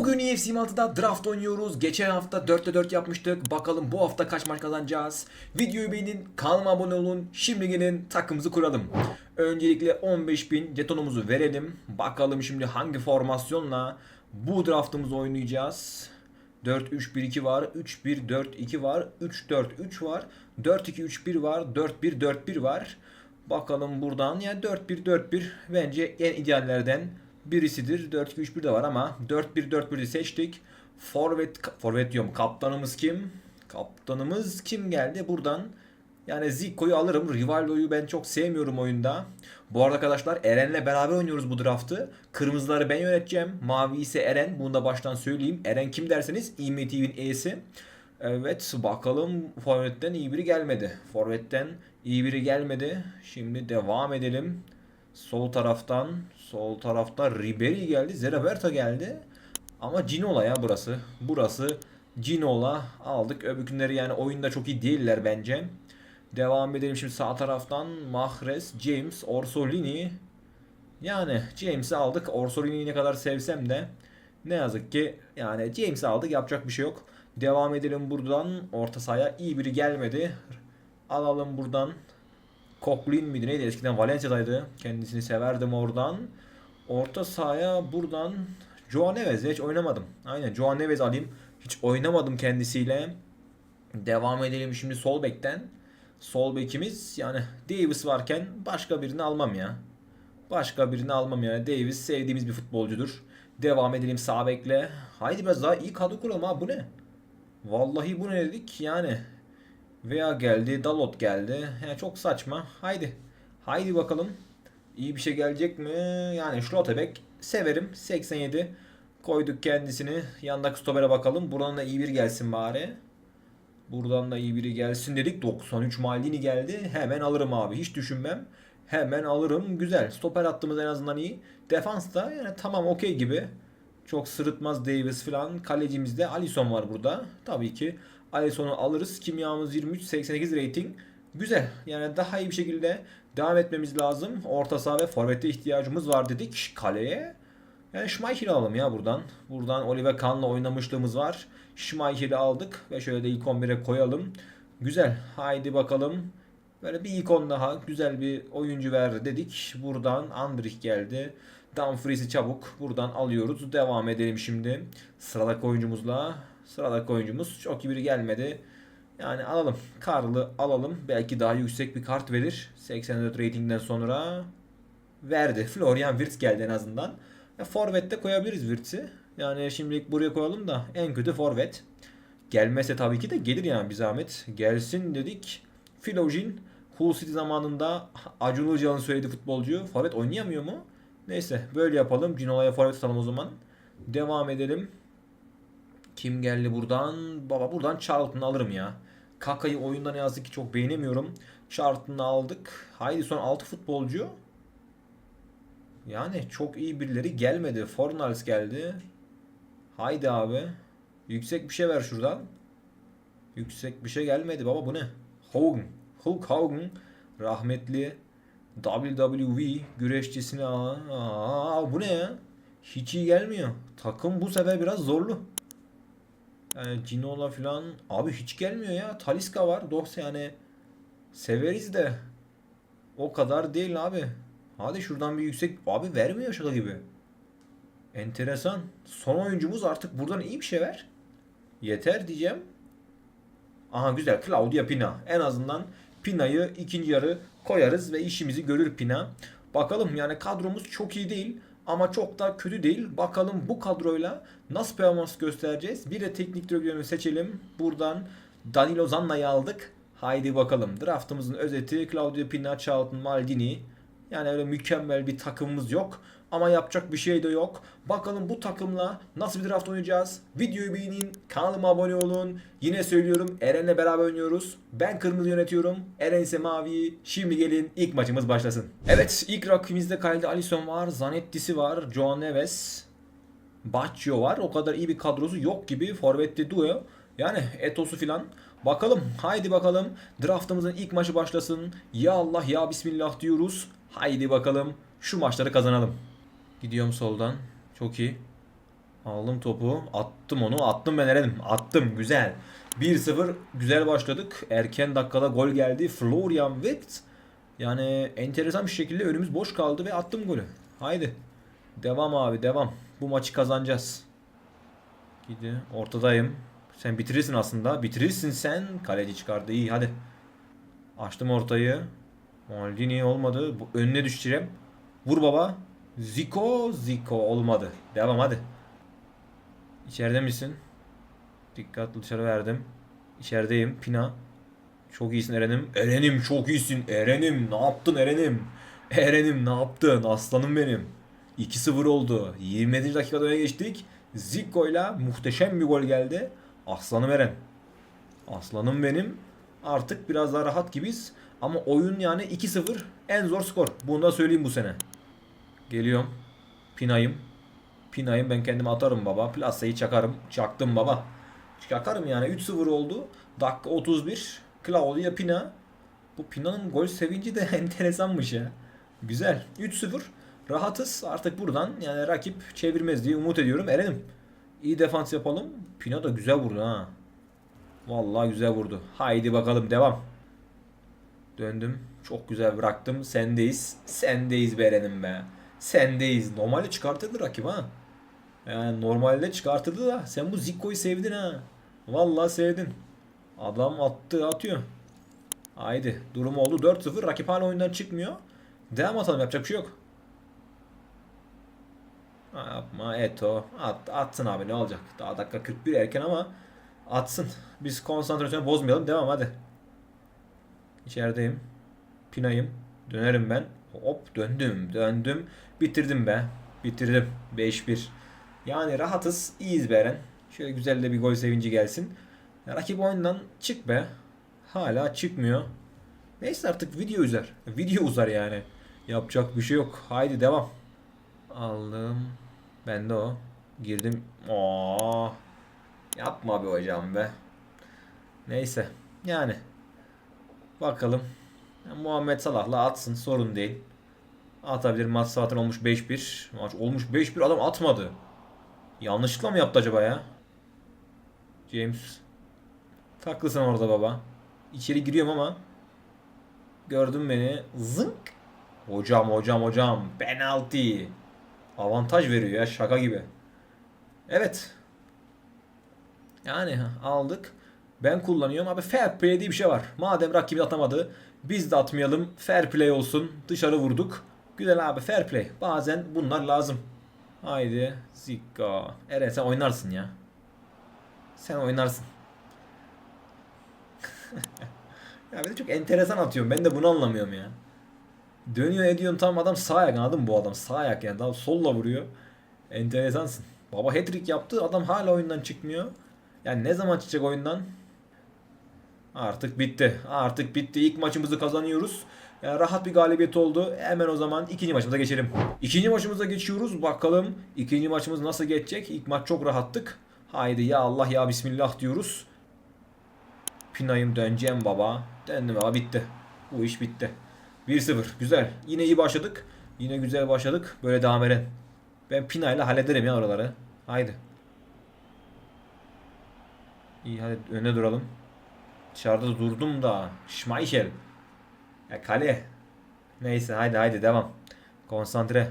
Bugün UFC 6'da draft oynuyoruz. Geçen hafta 4'te 4 yapmıştık. Bakalım bu hafta kaç maç kazanacağız. Videoyu beğenin, kanalıma abone olun. Şimdi gelin takımımızı kuralım. Öncelikle 15.000 jetonumuzu verelim. Bakalım şimdi hangi formasyonla bu draftımızı oynayacağız. 4-3-1-2 var, 3-1-4-2 var, 3-4-3 var, 4-2-3-1 var, 4-1-4-1 var. Bakalım buradan yani 4-1-4-1 bence en ideallerden birisidir. 4-2-3-1 de var ama 4-1-4-1'i seçtik. Forvet, forvet diyorum. Kaptanımız kim? Kaptanımız kim geldi? Buradan yani Zico'yu alırım. Rivaldo'yu ben çok sevmiyorum oyunda. Bu arada arkadaşlar Eren'le beraber oynuyoruz bu draftı. Kırmızıları ben yöneteceğim. Mavi ise Eren. Bunu da baştan söyleyeyim. Eren kim derseniz IMTV'nin E'si. Evet bakalım Forvet'ten iyi biri gelmedi. Forvet'ten iyi biri gelmedi. Şimdi devam edelim. Sol taraftan sol tarafta Ribery geldi. Zeraberta geldi. Ama Ginola ya burası. Burası Ginola aldık. Öbürkünleri yani oyunda çok iyi değiller bence. Devam edelim şimdi sağ taraftan Mahrez, James, Orsolini. Yani James'i aldık. Orsolini'yi ne kadar sevsem de ne yazık ki yani James'i aldık yapacak bir şey yok. Devam edelim buradan. Orta sahaya iyi biri gelmedi. Alalım buradan. Coughlin miydi neydi eskiden Valencia'daydı. Kendisini severdim oradan. Orta sahaya buradan Joao Neves hiç oynamadım. Aynen Joao Neves alayım. Hiç oynamadım kendisiyle. Devam edelim şimdi sol bekten. Sol bekimiz yani Davis varken başka birini almam ya. Başka birini almam yani. Davis sevdiğimiz bir futbolcudur. Devam edelim sağ bekle. Haydi biraz daha iyi kadro kuralım ha bu ne? Vallahi bu ne dedik yani. Veya geldi, Dalot geldi. Yani çok saçma. Haydi. Haydi bakalım. İyi bir şey gelecek mi? Yani Schlotterbeck severim. 87. Koyduk kendisini. Yandaki stopere bakalım. Buradan da iyi bir gelsin bari. Buradan da iyi biri gelsin dedik. 93 Maldini geldi. Hemen alırım abi. Hiç düşünmem. Hemen alırım. Güzel. Stoper attığımız en azından iyi. Defans da yani tamam okey gibi. Çok sırıtmaz Davis falan. Kalecimizde Alisson var burada. Tabii ki Alisson'u alırız. Kimyamız 23, 88 rating. Güzel. Yani daha iyi bir şekilde devam etmemiz lazım. Orta saha ve forvette ihtiyacımız var dedik kaleye. Yani Schmeichel'i alalım ya buradan. Buradan Oliver Kahn'la oynamışlığımız var. Schmeichel'i aldık ve şöyle de ilk 11'e koyalım. Güzel. Haydi bakalım. Böyle bir ikon daha güzel bir oyuncu ver dedik. Buradan Andrich geldi. Dumfries'i çabuk buradan alıyoruz. Devam edelim şimdi. Sıradaki oyuncumuzla. Sıradaki oyuncumuz çok iyi biri gelmedi. Yani alalım. Karlı alalım. Belki daha yüksek bir kart verir. 84 ratingden sonra verdi. Florian Wirtz geldi en azından. Ya Forvet'te koyabiliriz Wirtz'i. Yani şimdilik buraya koyalım da en kötü forvet. Gelmezse tabii ki de gelir yani bir zahmet. Gelsin dedik. Filojin Hull City zamanında Acun Ilıcalı'nın söylediği futbolcu. Forvet oynayamıyor mu? Neyse böyle yapalım. Cinola'ya forvet atalım o zaman. Devam edelim. Kim geldi buradan? Baba buradan Charlton'u alırım ya. Kaka'yı oyunda ne yazık ki çok beğenemiyorum. Charlton'u aldık. Haydi son 6 futbolcu. Yani çok iyi birileri gelmedi. Fornals geldi. Haydi abi. Yüksek bir şey ver şuradan. Yüksek bir şey gelmedi baba bu ne? Hogan. Hulk Hogan. Rahmetli WWE güreşçisine aa, aa, bu ne ya? Hiç iyi gelmiyor. Takım bu sefer biraz zorlu. Yani Ginola falan abi hiç gelmiyor ya. Taliska var. Dorse yani severiz de o kadar değil abi. Hadi şuradan bir yüksek abi vermiyor şaka gibi. Enteresan. Son oyuncumuz artık buradan iyi bir şey ver. Yeter diyeceğim. Aha güzel. Claudia Pina. En azından Pina'yı ikinci yarı koyarız ve işimizi görür Pina. Bakalım yani kadromuz çok iyi değil ama çok da kötü değil. Bakalım bu kadroyla nasıl performans göstereceğiz. Bir de teknik direktörünü seçelim. Buradan Danilo Zanna'yı aldık. Haydi bakalım. Draftımızın özeti Claudio Pina, Charlton Maldini. Yani öyle mükemmel bir takımımız yok. Ama yapacak bir şey de yok. Bakalım bu takımla nasıl bir draft oynayacağız? Videoyu beğenin, kanalıma abone olun. Yine söylüyorum Eren'le beraber oynuyoruz. Ben kırmızı yönetiyorum. Eren ise mavi. Şimdi gelin ilk maçımız başlasın. Evet ilk rakibimizde kalede Alisson var. Zanetti'si var. Joao Neves. Baccio var. O kadar iyi bir kadrosu yok gibi. Forvet'te duo. Yani Etos'u filan. Bakalım. Haydi bakalım. Draftımızın ilk maçı başlasın. Ya Allah ya Bismillah diyoruz. Haydi bakalım. Şu maçları kazanalım. Gidiyorum soldan. Çok iyi. Aldım topu. Attım onu. Attım ben Eren'im. Attım. Güzel. 1-0 güzel başladık. Erken dakikada gol geldi. Florian Wirtz. Yani enteresan bir şekilde önümüz boş kaldı ve attım golü. Haydi. Devam abi devam. Bu maçı kazanacağız. Gidi. Ortadayım. Sen bitirirsin aslında. Bitirirsin sen. Kaleci çıkardı. İyi hadi. Açtım ortayı. Maldini olmadı. Bu önüne düşeceğim. Vur baba. Zico. Zico olmadı. Devam hadi. İçeride misin? Dikkatli dışarı verdim. İçerideyim. Pina. Çok iyisin Eren'im. Eren'im çok iyisin. Eren'im ne yaptın Eren'im? Eren'im ne yaptın? Aslanım benim. 2-0 oldu. 27. dakikada öne geçtik. Zico'yla muhteşem bir gol geldi. Aslanım Eren. Aslanım benim. Artık biraz daha rahat gibiyiz. Ama oyun yani 2-0 en zor skor. Bunu da söyleyeyim bu sene. Geliyorum. Pinayım. Pinayım ben kendime atarım baba. Plasayı çakarım. Çaktım baba. Çakarım yani 3-0 oldu. Dakika 31. Claudia Pina. Bu Pina'nın gol sevinci de enteresanmış ya. Güzel. 3-0. Rahatız. Artık buradan yani rakip çevirmez diye umut ediyorum. Eren'im. İyi defans yapalım. Pina da güzel vurdu ha. Vallahi güzel vurdu. Haydi bakalım devam. Döndüm. Çok güzel bıraktım. Sendeyiz. Sendeyiz be Eren'im be. Sendeyiz. Normalde çıkartırdı rakip ha. Yani normalde çıkartırdı da sen bu Zico'yu sevdin ha. Vallahi sevdin. Adam attı atıyor. Haydi. Durum oldu 4-0. Rakip hala oyundan çıkmıyor. Devam atalım yapacak bir şey yok. Ha, yapma Eto. At, atsın abi ne olacak. Daha dakika 41 erken ama atsın. Biz konsantrasyonu bozmayalım. Devam hadi. İçerideyim. Pinayım. Dönerim ben. Hop döndüm. Döndüm. Bitirdim be. Bitirdim. 5-1. Yani rahatız. iyiyiz be Eren. Şöyle güzel de bir gol sevinci gelsin. Rakip oyundan çık be. Hala çıkmıyor. Neyse artık video uzar. Video uzar yani. Yapacak bir şey yok. Haydi devam. Aldım. Ben de o. Girdim. Oo. Yapma be hocam be. Neyse. Yani. Bakalım. Ya, Muhammed Salah'la atsın sorun değil. Atabilir. Maç zaten olmuş 5-1. Maç olmuş 5-1 adam atmadı. Yanlışlıkla mı yaptı acaba ya? James. Taklısın orada baba. İçeri giriyorum ama. Gördün beni. Zınk. Hocam hocam hocam. Penaltı. Avantaj veriyor ya şaka gibi. Evet. Yani aldık. Ben kullanıyorum. Abi fair play diye bir şey var. Madem rakibi atamadı. Biz de atmayalım. Fair play olsun. Dışarı vurduk. Güzel abi fair play. Bazen bunlar lazım. Haydi. Zika. Eren sen oynarsın ya. Sen oynarsın. ya bir de çok enteresan atıyorum. Ben de bunu anlamıyorum ya. Dönüyor ediyorsun tam adam sağ ayak anladın mı bu adam sağ ayak yani daha solla vuruyor. Enteresansın. Baba hat-trick yaptı adam hala oyundan çıkmıyor. Yani ne zaman çıkacak oyundan? Artık bitti. Artık bitti. İlk maçımızı kazanıyoruz. Yani rahat bir galibiyet oldu. Hemen o zaman ikinci maçımıza geçelim. İkinci maçımıza geçiyoruz. Bakalım ikinci maçımız nasıl geçecek? İlk maç çok rahattık. Haydi ya Allah ya Bismillah diyoruz. Pinayım döneceğim baba. Döndüm baba bitti. Bu iş bitti. 1-0 güzel. Yine iyi başladık. Yine güzel başladık. Böyle devam eden. Ben Pina ile hallederim ya oraları. Haydi. İyi hadi öne duralım. Dışarıda durdum da. Schmeichel. Ya kale. Neyse haydi haydi devam. Konsantre.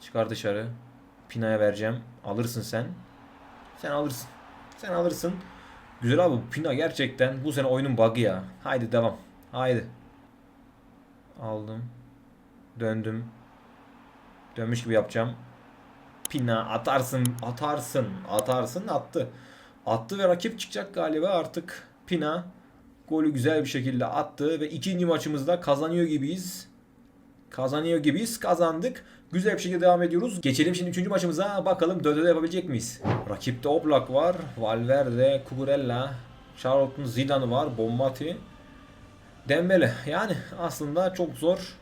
Çıkar dışarı. Pina'ya vereceğim. Alırsın sen. Sen alırsın. Sen alırsın. Güzel abi Pina gerçekten bu sene oyunun bug'ı ya. Haydi devam. Haydi. Aldım. Döndüm. Dönmüş gibi yapacağım. Pina atarsın, atarsın, atarsın attı. Attı ve rakip çıkacak galiba artık. Pina golü güzel bir şekilde attı ve ikinci maçımızda kazanıyor gibiyiz. Kazanıyor gibiyiz. Kazandık. Güzel bir şekilde devam ediyoruz. Geçelim şimdi üçüncü maçımıza. Bakalım 4'e yapabilecek miyiz? Rakipte Oblak var. Valverde, Cucurella, Charlton Zidane var. Bombati. Dembele. Yani aslında çok zor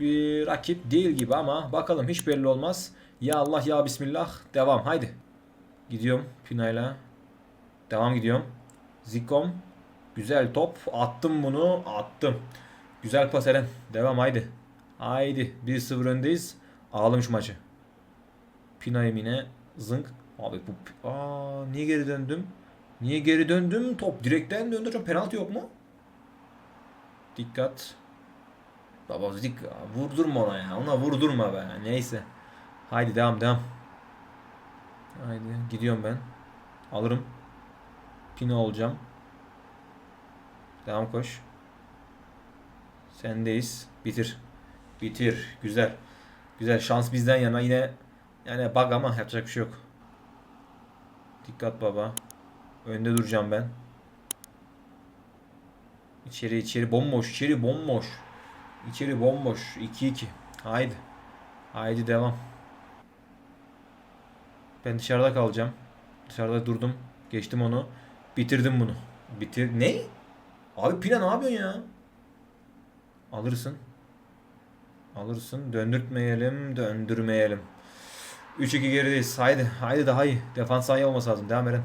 bir rakip değil gibi ama bakalım hiç belli olmaz. Ya Allah ya Bismillah. Devam haydi. Gidiyorum Pina'yla. Devam gidiyorum. Zikom. Güzel top. Attım bunu. Attım. Güzel pas Eren. Devam haydi. Haydi. 1-0 öndeyiz. Alalım şu maçı. Pina Emine zınk. Abi bu aa niye geri döndüm? Niye geri döndüm? Top direkten döndü. Hocam penaltı yok mu? Dikkat. Baba dik vurdurma ona ya. Ona vurdurma be. Neyse. Haydi devam devam. Haydi gidiyorum ben. Alırım. Pina olacağım. Devam koş. Sendeyiz. Bitir. Bitir. Güzel. Güzel. Şans bizden yana. Yine yani bug ama yapacak bir şey yok. Dikkat baba. Önde duracağım ben. İçeri içeri bomboş. içeri bomboş. İçeri bomboş. 2-2. Haydi. Haydi devam. Ben dışarıda kalacağım. Dışarıda durdum. Geçtim onu. Bitirdim bunu. Bitir. Ne? Abi Pina ne yapıyorsun ya? Alırsın. Alırsın. Döndürtmeyelim. Döndürmeyelim. 3-2 gerideyiz. Haydi. Haydi daha iyi. Defans iyi olması lazım. Devam Eren.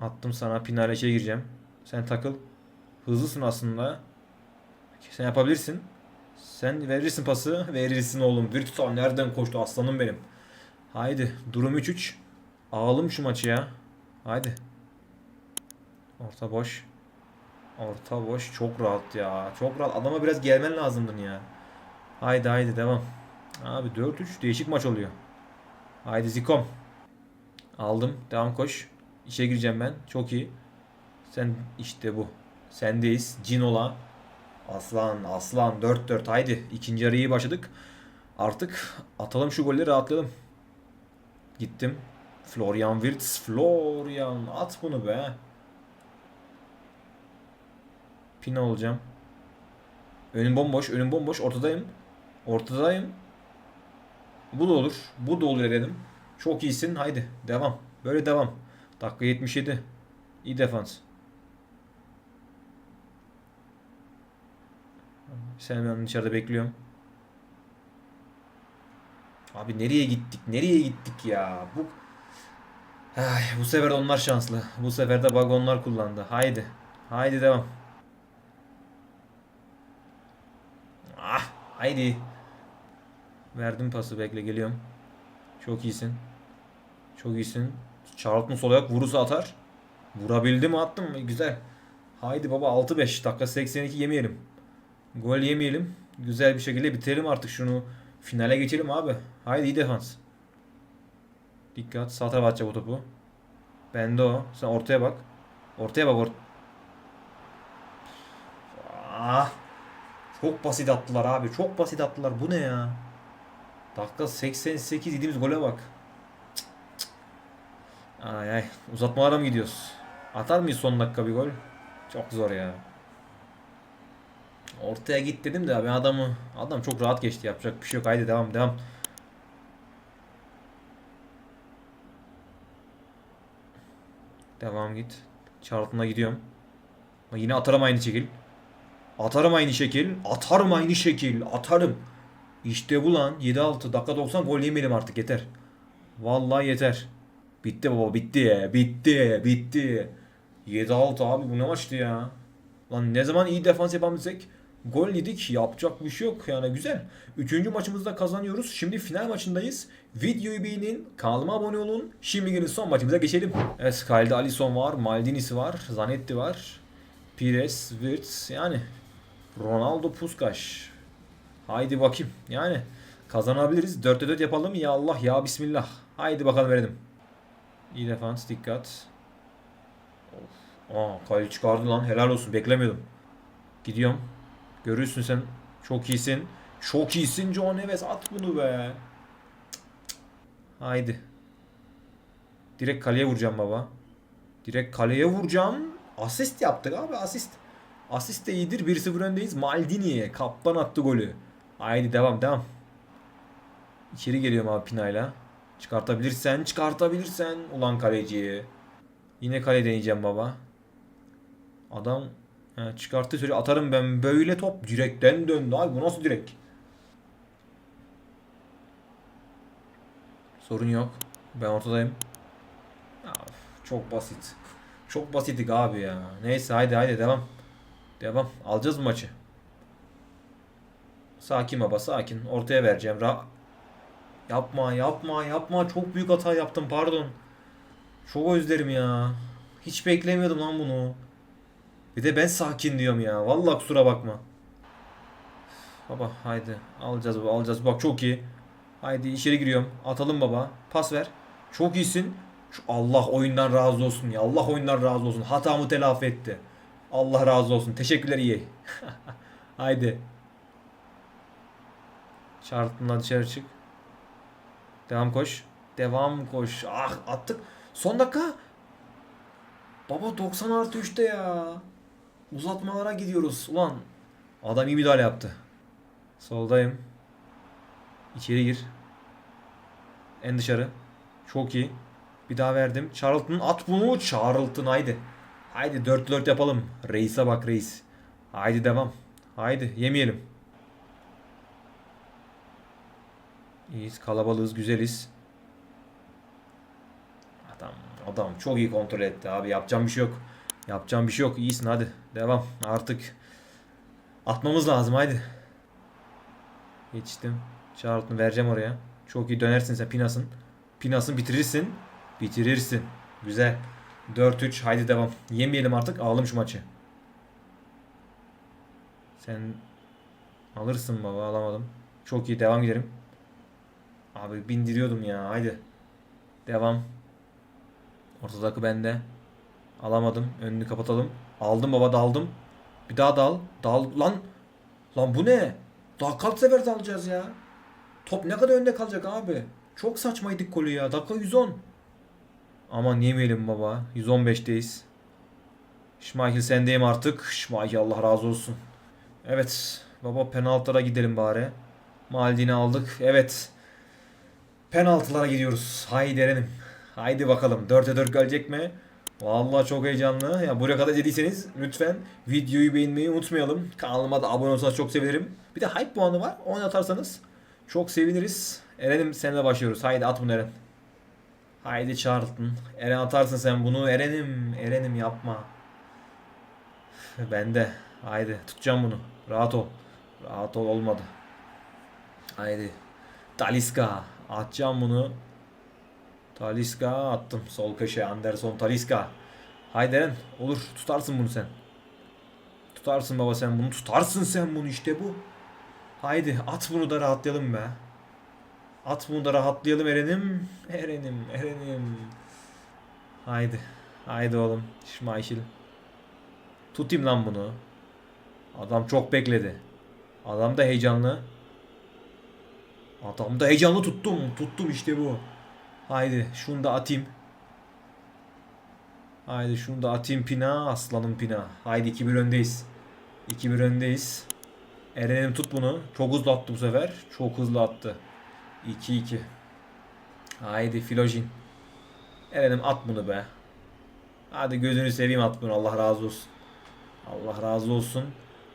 Attım sana. Pina ile içeri gireceğim. Sen takıl. Hızlısın aslında. Sen yapabilirsin. Sen verirsin pası. Verirsin oğlum. Virtual nereden koştu aslanım benim. Haydi. Durum 3-3. Alalım şu maçı ya. Haydi. Orta boş. Orta boş. Çok rahat ya. Çok rahat. Adama biraz gelmen lazımdın ya. Haydi haydi devam. Abi 4-3 değişik maç oluyor. Haydi Zikom. Aldım. Devam koş. İşe gireceğim ben. Çok iyi. Sen işte bu. Sendeyiz. Cinola. Aslan aslan 4-4 haydi. İkinci yarı başladık. Artık atalım şu golleri rahatlayalım. Gittim. Florian Wirtz. Florian at bunu be. Pina olacağım. Önüm bomboş. Önüm bomboş. Ortadayım. Ortadayım. Bu da olur. Bu da olur dedim. Çok iyisin. Haydi. Devam. Böyle devam. Dakika 77. İyi defans. Ben dışarıda bekliyorum. Abi nereye gittik? Nereye gittik ya? Bu Ay, bu sefer onlar şanslı. Bu sefer de bug onlar kullandı. Haydi. Haydi devam. Ah, haydi. Verdim pası bekle geliyorum. Çok iyisin. Çok iyisin. Charlton sol ayak vurursa atar. Vurabildi mi attım mı? Güzel. Haydi baba 6-5 dakika 82 yemeyelim. Gol yemeyelim. Güzel bir şekilde bitirelim artık şunu. Finale geçelim abi. Haydi iyi defans. Dikkat. Sağ tarafa atacak o topu. Bende o. Sen ortaya bak. Ortaya bak. Or ah. Çok basit attılar abi. Çok basit attılar. Bu ne ya? Dakika 88 yediğimiz gole bak. Ay ay. Uzatmalara mı gidiyoruz? Atar mıyız son dakika bir gol? Çok zor ya. Ortaya git dedim de ben adamı adam çok rahat geçti yapacak bir şey yok. Haydi devam devam. Devam git. Charlton'a gidiyorum. Yine atarım aynı şekil. Atarım aynı şekil. Atarım aynı şekil. Atarım. İşte bu lan. 7-6 dakika 90 gol yemeyelim artık yeter. Vallahi yeter. Bitti baba bitti. Bitti. Bitti. 7-6 abi bu ne maçtı ya. Lan ne zaman iyi defans yapabilsek gol yedik yapacak bir şey yok yani güzel. Üçüncü maçımızda kazanıyoruz. Şimdi final maçındayız. Videoyu beğenin, kanalıma abone olun. Şimdi gelin son maçımıza geçelim. Evet Kayda Alisson var, Maldini'si var, Zanetti var. Pires, Wirtz yani Ronaldo Puskaş. Haydi bakayım yani kazanabiliriz. 4'te 4 yapalım ya Allah ya Bismillah. Haydi bakalım verelim. İyi defans dikkat. Of. Aa kale çıkardı lan helal olsun beklemiyordum. Gidiyorum. Görürsün sen. Çok iyisin. Çok iyisin John Neves at bunu be. Haydi. Direkt kaleye vuracağım baba. Direkt kaleye vuracağım. Asist yaptık abi asist. Asist de iyidir. 1-0 öndeyiz. Maldini'ye kaptan attı golü. Haydi devam devam. İçeri geliyorum abi Pina'yla. Çıkartabilirsen çıkartabilirsen. Ulan kaleci. Yine kale deneyeceğim baba. Adam he, çıkarttı söyle atarım ben böyle top direkten döndü abi bu nasıl direk? Sorun yok. Ben ortadayım. Ya, çok basit. Çok basittik abi ya. Neyse haydi haydi devam. Devam. Alacağız maçı? Sakin baba sakin. Ortaya vereceğim. Ra Yapma yapma yapma. Çok büyük hata yaptım pardon. Çok özlerim ya. Hiç beklemiyordum lan bunu. Bir de ben sakin diyorum ya. Vallahi kusura bakma. Baba haydi alacağız bu alacağız. Bak çok iyi. Haydi içeri giriyorum. Atalım baba. Pas ver. Çok iyisin. Allah oyundan razı olsun ya. Allah oyundan razı olsun. Hatamı telafi etti. Allah razı olsun. Teşekkürler iyi. haydi. Şartından dışarı çık. Devam koş. Devam koş. Ah attık. Son dakika. Baba 90 artı 3'te ya. Uzatmalara gidiyoruz. Ulan adam iyi müdahale yaptı. Soldayım. İçeri gir. En dışarı. Çok iyi. Bir daha verdim. Charlton at bunu. Charlton haydi. Haydi 4-4 yapalım. Reis'e bak reis. Haydi devam. Haydi yemeyelim. İyiyiz kalabalığız güzeliz. Adam adam çok iyi kontrol etti abi yapacağım bir şey yok. Yapacağım bir şey yok. İyisin hadi. Devam. Artık atmamız lazım haydi. Geçtim. Charlton'u vereceğim oraya. Çok iyi dönersin sen Pinas'ın. Pinas'ın bitirirsin. Bitirirsin. Güzel. 4-3 haydi devam. Yemeyelim artık. Alalım şu maçı. Sen alırsın baba alamadım. Çok iyi devam gidelim. Abi bindiriyordum ya haydi. Devam. Ortadaki bende. Alamadım. Önünü kapatalım. Aldım baba daldım. Bir daha dal. Dal lan. Lan bu ne? Daha kaç sefer dalacağız ya? Top ne kadar önde kalacak abi? Çok saçmaydık golü ya. Dakika 110. Aman yemeyelim baba. 115'teyiz. Şmahil sendeyim artık. Şmahil Allah razı olsun. Evet. Baba penaltılara gidelim bari. Maldini aldık. Evet. Penaltılara gidiyoruz. Haydi Eren'im. Haydi bakalım. 4'e 4 gelecek mi? Vallahi çok heyecanlı. Ya buraya kadar izlediyseniz lütfen videoyu beğenmeyi unutmayalım. Kanalıma da abone olursanız çok sevinirim. Bir de hype puanı var. Onu atarsanız çok seviniriz. Eren'im seninle başlıyoruz. Haydi at bunu Eren. Haydi Charlton. Eren atarsın sen bunu. Eren'im. Eren'im yapma. Ben de. Haydi tutacağım bunu. Rahat ol. Rahat ol olmadı. Haydi. Taliska. Atacağım bunu. Taliska attım. Sol köşe Anderson Taliska. Haydi Eren. Olur. Tutarsın bunu sen. Tutarsın baba sen bunu. Tutarsın sen bunu işte bu. Haydi at bunu da rahatlayalım be. At bunu da rahatlayalım Eren'im. Eren'im. Eren'im. Haydi. Haydi oğlum. Şmaişil. Tutayım lan bunu. Adam çok bekledi. Adam da heyecanlı. Adam da heyecanlı tuttum. Tuttum işte bu. Haydi şunu da atayım. Haydi şunu da atayım Pina. Aslanım Pina. Haydi 2-1 öndeyiz. 2-1 öndeyiz. Eren'im tut bunu. Çok hızlı attı bu sefer. Çok hızlı attı. 2-2. Haydi Filojin. Eren'im at bunu be. Hadi gözünü seveyim at bunu. Allah razı olsun. Allah razı olsun.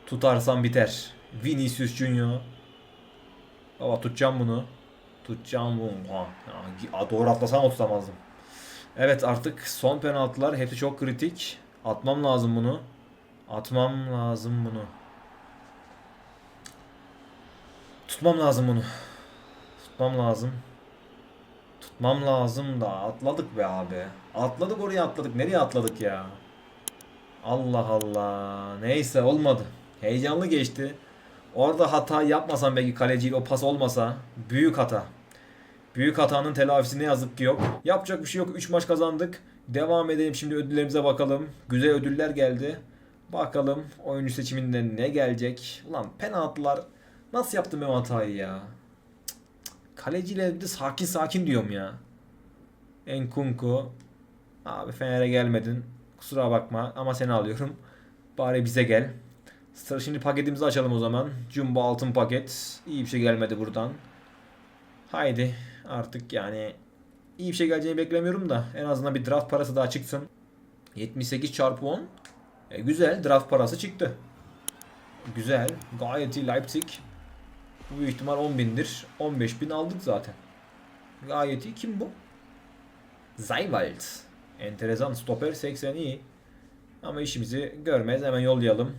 Tutarsan biter. Vinicius Junior. Baba tutacağım bunu. Tutacağım bunu. Ha, ha, doğru atlasam tutamazdım. Evet artık son penaltılar hepsi çok kritik. Atmam lazım bunu. Atmam lazım bunu. Tutmam lazım bunu. Tutmam lazım. Tutmam lazım da atladık be abi. Atladık oraya atladık. Nereye atladık ya? Allah Allah. Neyse olmadı. Heyecanlı geçti. Orada hata yapmasam belki kaleciyle o pas olmasa büyük hata. Büyük hatanın telafisi ne yazık ki yok. Yapacak bir şey yok. 3 maç kazandık. Devam edelim şimdi ödüllerimize bakalım. Güzel ödüller geldi. Bakalım oyuncu seçiminde ne gelecek. Ulan penaltılar nasıl yaptım ben hatayı ya. Kaleciyle de sakin sakin diyorum ya. Enkunku. Abi Fener'e gelmedin. Kusura bakma ama seni alıyorum. Bari bize gel. Sıra şimdi paketimizi açalım o zaman. Jumbo altın paket. İyi bir şey gelmedi buradan. Haydi artık yani iyi bir şey geleceğini beklemiyorum da en azından bir draft parası daha çıksın. 78 çarpı 10. E, güzel draft parası çıktı. Güzel. Gayet iyi Leipzig. Bu büyük ihtimal 10 bindir. 15 bin aldık zaten. Gayet iyi. Kim bu? Zayvald. Enteresan. Stoper 80 iyi. Ama işimizi görmez. Hemen yollayalım.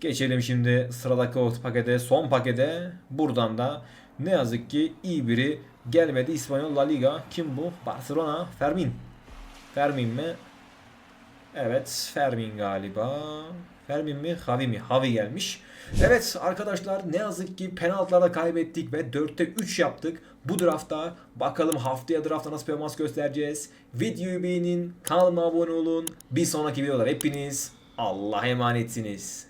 Geçelim şimdi sıradaki o pakete, son pakete. Buradan da ne yazık ki iyi biri Gelmedi İspanyol La Liga. Kim bu? Barcelona. Fermin. Fermin mi? Evet Fermin galiba. Fermin mi? Havi mi? Havi gelmiş. Evet arkadaşlar ne yazık ki penaltılarda kaybettik ve 4'te 3 yaptık. Bu draftta bakalım haftaya draftta nasıl performans göstereceğiz. Videoyu beğenin, kanalıma abone olun. Bir sonraki videolar hepiniz Allah'a emanetsiniz.